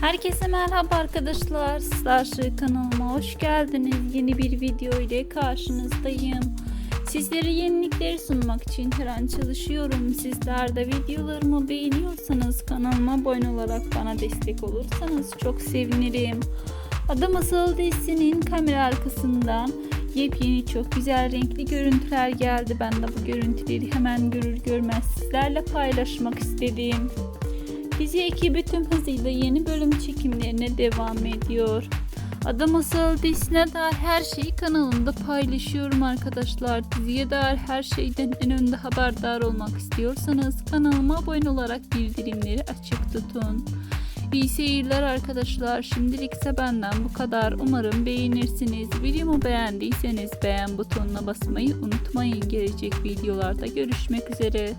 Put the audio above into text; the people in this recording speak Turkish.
Herkese merhaba arkadaşlar. Starship kanalıma hoş geldiniz. Yeni bir video ile karşınızdayım. Sizlere yenilikleri sunmak için her an çalışıyorum. Sizler de videolarımı beğeniyorsanız kanalıma abone olarak bana destek olursanız çok sevinirim. Adam Asıl dizisinin kamera arkasından yepyeni çok güzel renkli görüntüler geldi. Ben de bu görüntüleri hemen görür görmez sizlerle paylaşmak istedim. Dizi ekibi tüm hızıyla yeni bölüm çekimlerine devam ediyor. Adam Asıl dizisine dair her şeyi kanalımda paylaşıyorum arkadaşlar. Diziye dair her şeyden en önde haberdar olmak istiyorsanız kanalıma abone olarak bildirimleri açık tutun. İyi seyirler arkadaşlar. Şimdilik ise benden bu kadar. Umarım beğenirsiniz. Videomu beğendiyseniz beğen butonuna basmayı unutmayın. Gelecek videolarda görüşmek üzere.